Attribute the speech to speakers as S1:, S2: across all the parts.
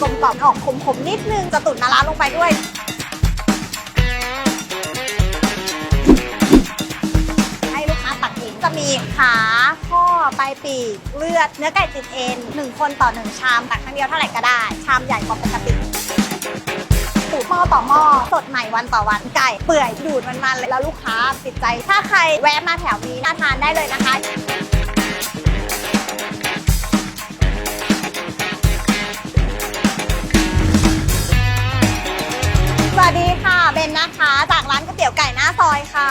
S1: กลมกล่อมออกขมๆนิดนึงจะตุ๋นมะระลงไปด้วยให้ลูกค้าตักเองจะมีขาข้อปลายปีกเลือด เนื้อไก่ติดเอ็นหนึ่งคนต่อหนึ่งชามตักครั้งเดียวเท่าไหร่ก็ได้ ชามใหญ่กว่าปกติสูตรหม้อต่อหม้อสดใหม่วันต่อวันไก่ เปื่อยดูดมันๆเลยแล้วลูกค้าติดใจ ถ้าใครแวะมาแถวนี้น่าทานได้เลยนะคะ วัสดีค่ะเบนนะคะ จากร้านก๋วยเตี๋ยวไก่หน้าซอยค่ะ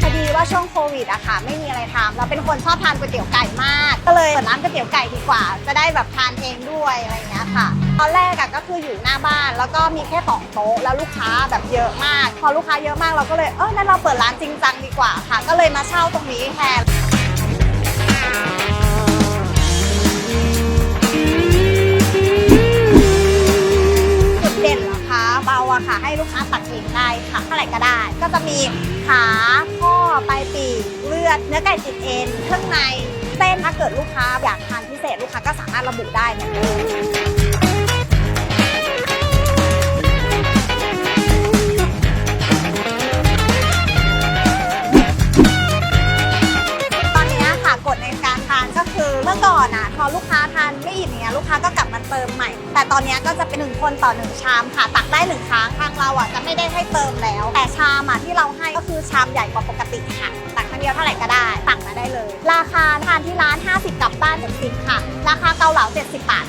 S1: พอดีว่าช่วงโควิดอะค่ะ ไม่มีอะไรทำเราเป็นคนชอบทานก๋วยเตี๋ยวไก่มาก ก็เลยเปิดร้านก๋วยเตี๋ยวไก่ดีกว่า จะได้แบบทานเองด้วยอะไรอย่างเงี้ยค่ะ ตอนแรกอะก็คืออยู่หน้าบ้าน แล้วก็มีแค่สองโต๊ะแล้วลูกค้าแบบเยอะมาก พอลูกค้าเยอะมากเราก็เลยเอองั้นเราเปิดร้านจริงจังดีกว่าค่ะ ก็เลยมาเช่าตรงนี้แทน ค่ะ ให้ลูกค้าตักเองได้ค่ะเท่าไหร่ก็ได้ ก็จะมีขาข้อปลายปีกเลือด เนื้อไก่ติดเอ็นเครื่องในเส้นถ้าเกิดลูกค้าอยากทานพิเศษลูกค้าก็สามารถระบุได้เนะคะ ก็คือเมื่อก่อนอะพอลูกค้าทานไม่อิ่มอย่างเงี้ยลูกค้าก็กลับมาเติมใหม่ แต่ตอนนี้ก็จะเป็นหนึ่งคนต่อหนึ่งชามค่ะตักได้หนึ่งครั้งทางเราอะจะไม่ได้ให้เติมแล้ว แต่ชามอะที่เราให้ก็คือชามใหญ่กว่าปกติค่ะตักครั้งเดียวเท่าไหร่ก็ได้ตักมาได้เลย ราคาทานที่ร้าน 50กลับบ้าน70ค่ะ ราคาเกาเหลา70บาท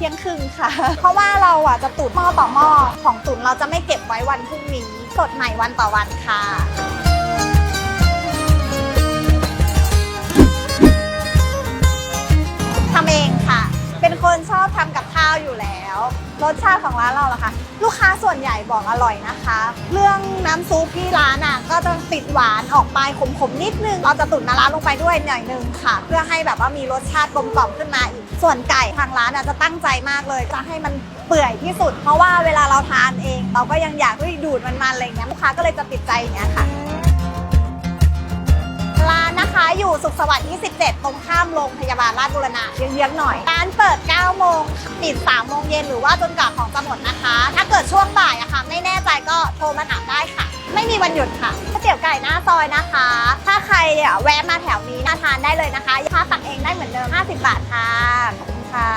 S1: ที่ยงครึ่งค่ะ เพราะว่าเราอะจะตุ๋นหม้อต่อหม้อของตุ๋นเราจะไม่เก็บไว้วันพรุ่งนี้ สดใหม่วันต่อวันค่ะ คนชอบทำกับข้าวอยู่แล้ว รสชาติของร้านเราล่ะคะลูกค้าส่วนใหญ่บอกอร่อยนะคะ เรื่องน้ำซุปที่ร้านอะก็จะติดหวานออกไปขมๆนิดนึง เราจะตุ๋นมะระลงไปด้วยหน่อยนึงค่ะ เพื่อให้แบบว่ามีรสชาติกลมกล่อมขึ้นมาอีก ส่วนไก่ทางร้านอะจะตั้งใจมากเลยจะให้มันเปื่อยที่สุด เพราะว่าเวลาเราทานเอง เราก็ยังอยากดูดมันๆอะไรเงี้ยลูกค้าก็เลยจะติดใจอย่างเงี้ยค่ะ นะคะอยู่สุขสวัสดิ์27 ตรงข้ามโรงพยาบาลราชบุรณะเยื้องๆหน่อย ร้านเปิด 9 โมงปิด 3 โมงเย็นหรือว่าจนกว่าของจะหมดนะคะ ถ้าเกิดช่วงบ่ายอะค่ะ ไม่แน่ใจก็โทรมาถามได้ค่ะ ไม่มีวันหยุดค่ะก๋วยเตี๋ยวไก่หน้าซอยนะคะ ถ้าใครอะแวะมาแถวนี้น่าทานได้เลยนะคะค่าตักเองได้เหมือนเดิม 50 บาทค่ะขอบคุณค่ะ